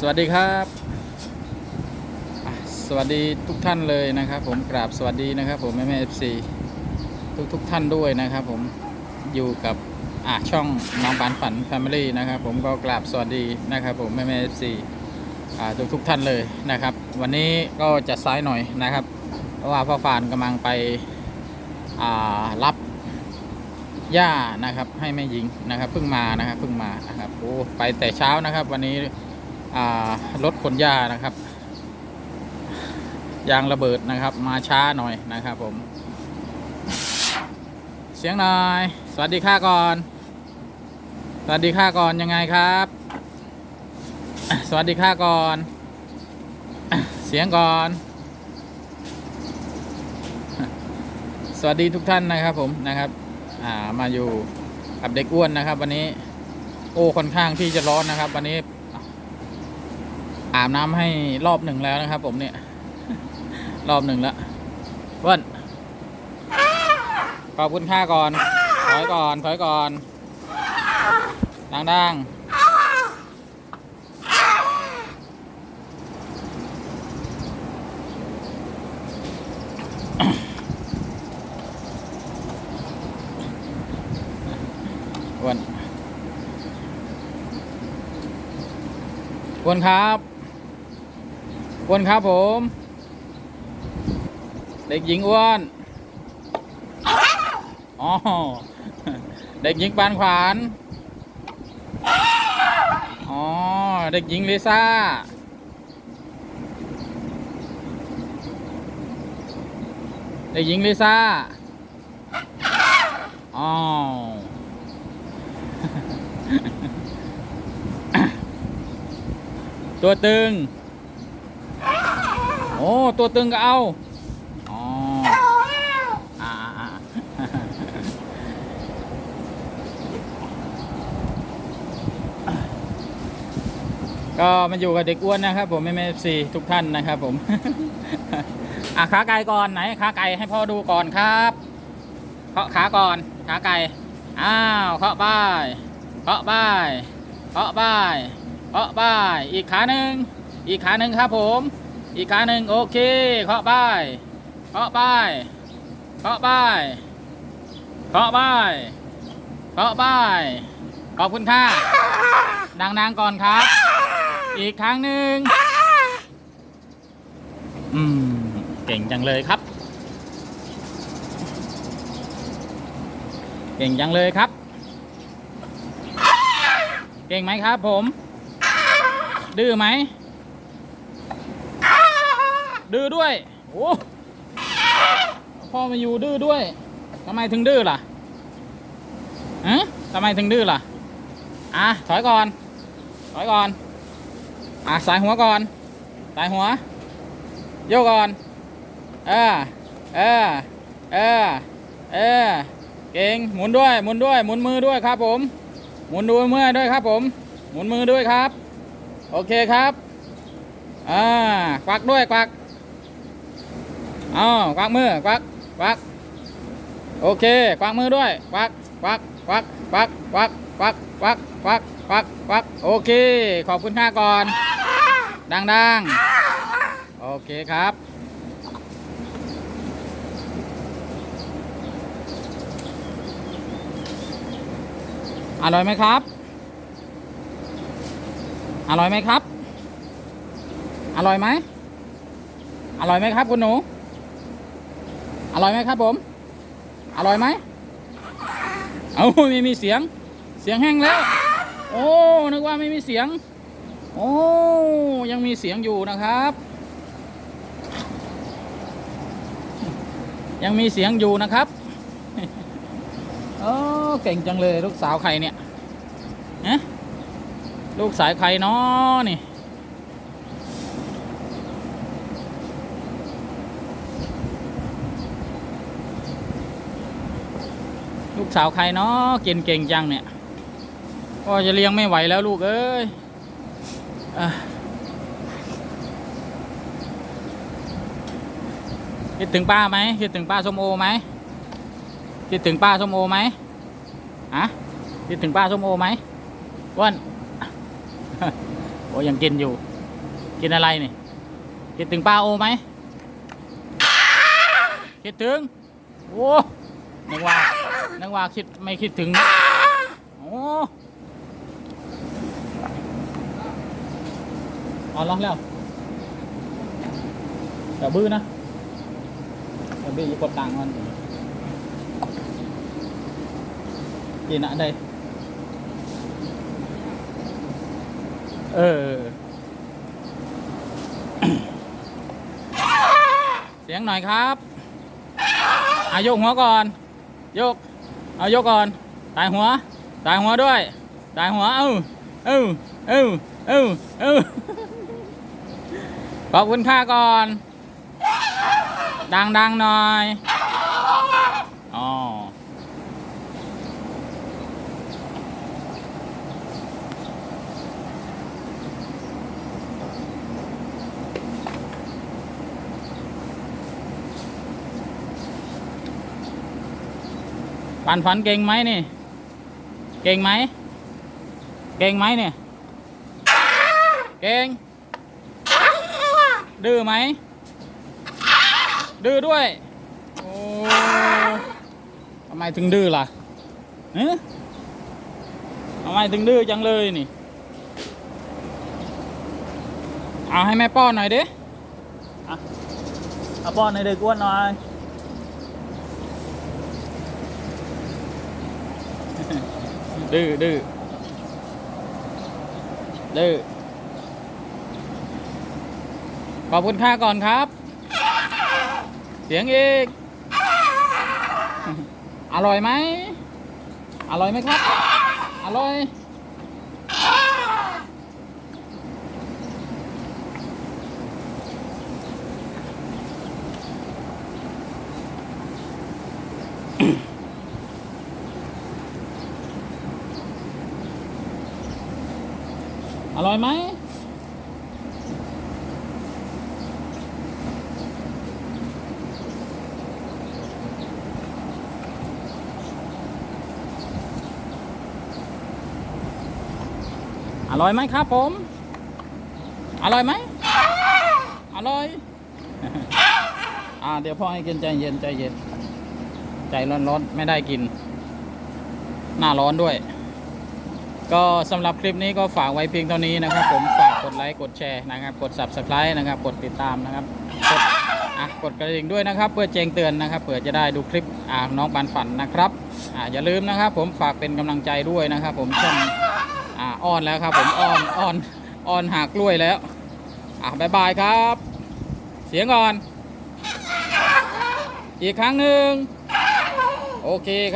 สวัสดีครับ สวัสดีทุกท่านเลยนะครับ ผมกราบสวัสดีนะครับ ผมแม่แม่เอฟซีทุกทุกท่านด้วยนะครับ ผมอยู่กับอะช่องน้องปานฝันแฟมิลี่นะครับ ผมก็กราบสวัสดีนะครับ ผมแม่แม่เอฟซีอ่าทุกทุกท่านเลยนะครับ วันนี้ก็จะซ้ายหน่อยนะครับ เพราะว่าพ่อฟานกำลังไปอ่ารับหญ้านะครับ ให้แม่หญิงนะครับเพิ่งมานะครับเพิ่งมานะครับโอ้ไปแต่เช้านะครับ วันนี้ รถขนหญ้านะครับ ยางระเบิดนะครับ มาช้าหน่อยนะครับผม เสียงหน่อย สวัสดีค่าก่อน สวัสดีค่าก่อนยังไงครับ สวัสดีค่าก่อน เสียงก่อน สวัสดีทุกท่านนะครับผมนะครับ อ่ามาอยู่กับเด็กอ้วนนะครับ วันนี้ โอ้ค่อนข้างที่จะร้อนนะครับ วันนี้ อาบน้ำให้รอบหนึ่งแล้วนะครับ ผมเนี่ย รอบหนึ่งแล้วเพื่อนขอบคุณค่าก่อนถอยก่อนถอยก่อนดังๆอ้วนอ้วนครับ อ้วนครับผม เด็กหญิงอ้วนอ๋อเด็กหญิงปานขวานอ๋อเด็กหญิงลิซ่าเด็กหญิงลิซ่าอ๋อตัวตึง โอ้ตัวตึงก็เอาอ๋ออ่าก็มาอยู่กับเด็กอ้วนนะครับผมแม่ซีทุกท่านนะครับผม อะขาไก่ก่อนไหนขาไก่ให้พ่อดูก่อนครับเคาะขาก่อนขาไก่อ้าวเคาะบ้ายเคาะบ้ายเคาะบ้ายเคาะบ้ายอีกขาหนึ่งอีกขาหนึ่งครับผม อีกขาหนึ่งโอเคเคาะบ้ายเคาะบ้ายเคาะบ้ายเคาะบ้ายเคาะบ้ายขอบคุณค่ะดังๆก่อนครับ อีกครั้งหนึ่งอืมเก่งจังเลยครับ เก่งจังเลยครับ เก่งไหมครับผม ดื้อไหม ดื้อด้วยโอ้พ่อมาอยู่ดื้อด้วยทำไมถึงดื้อล่ะฮะทำไมถึงดื้อล่ะอะถอยก่อนถอยก่อนอะสายหัวก่อนสายหัวโยกก่อนเออเออเออเออเก่งหมุนด้วยหมุนด้วยหมุนมือด้วยครับผม หมุนดูมือด้วยครับผม หมุนมือด้วยครับ โอเคครับอ่าควักด้วยควัก อ้าวควักมือควักควักโอเคควักมือด้วยควักควักควักควักควักควักควักควักควักควักโอเค ขอบคุณค่าก่อน ดังๆโอเคครับอร่อยไหมครับ อร่อยไหมครับ อร่อยไหม อร่อยไหมครับคุณหนู อร่อยไหมครับผม อร่อยไหมเอาไม่มีเสียง เสียงแห้งแล้ว โอ้ นึกว่าไม่มีเสียง โอ้ ยังมีเสียงอยู่นะครับ ยังมีเสียงอยู่นะครับโอ้เก่งจังเลยลูกสาวใครเนี่ยฮะลูกสายใครเนาะนี่ ลูกสาวใครเนาะเก่งเก่งจังเนี่ยก็จะเลี้ยงไม่ไหวแล้วลูกเอ้ยอะคิดถึงป้าไหมคิดถึงป้าส้มโอไหมคิดถึงป้าส้มโอไหมฮะคิดถึงป้าส้มโอไหมอ้วนโอ้ยังกินอยู่ กินอะไรนี่คิดถึงป้าโอไหมคิดถึงโอ้นึกว่า นึกว่าคิดไม่คิดถึงนะโอ้เอาล็อกแล้วเดี๋ยวบื้อนะเดี๋ยวบื้อจะกดตังค์มันกินอะได้เออ เสียงหน่อยครับอายกหัวก่อน ยก เอายกก่อนตายหัวตายหัวด้วยตายหัวเอ้าเอ้าเอ้าเอ้าเอ้าขอบคุณค่าก่อน ดังๆหน่อย อ๋อ ปันฝันเก่งไหมนี่ เก่งไหม เก่งไหมเนี่ย เก่ง ดื้อไหม ดื้อด้วย โอ้ทำไมถึงดื้อล่ะเอ๊ะทำไมถึงดื้อจังเลยนี่ เอาให้แม่ป้อนหน่อยดิอะเอาป้อนหน่อยเด็กอ้วนหน่อย ดื้อดื้อดื้อขอบคุณค่าก่อนครับ เสียงอีก อร่อยไหม อร่อยไหมครับ อร่อย อร่อยไหมอร่อยไหมครับผม อร่อยไหม อร่อย อ่า เดี๋ยวพ่อให้กินใจเย็นใจเย็น ใจร้อนๆ ไม่ได้กิน หน้าร้อนด้วย ก็สำหรับคลิปนี้ก็ฝากไว้เพียงเท่านี้นะครับ ผมฝากกดไลค์กดแชร์นะครับ กด subscribe นะครับ กดติดตามนะครับกดอะกดกระดิ่งด้วยนะครับ เพื่อแจ้งเตือนนะครับเผื่อจะได้ดูคลิปอ่าน้องปานฝันนะครับอ่าอย่าลืมนะครับ ผมฝากเป็นกำลังใจด้วยนะครับ ผมช่องอ่าอ้อนแล้วครับ ผมอ้อนอ้อนอ้อนหากกล้วยแล้วอะบายบายครับ เสียงก่อน อีกครั้งหนึ่งโอเคครับ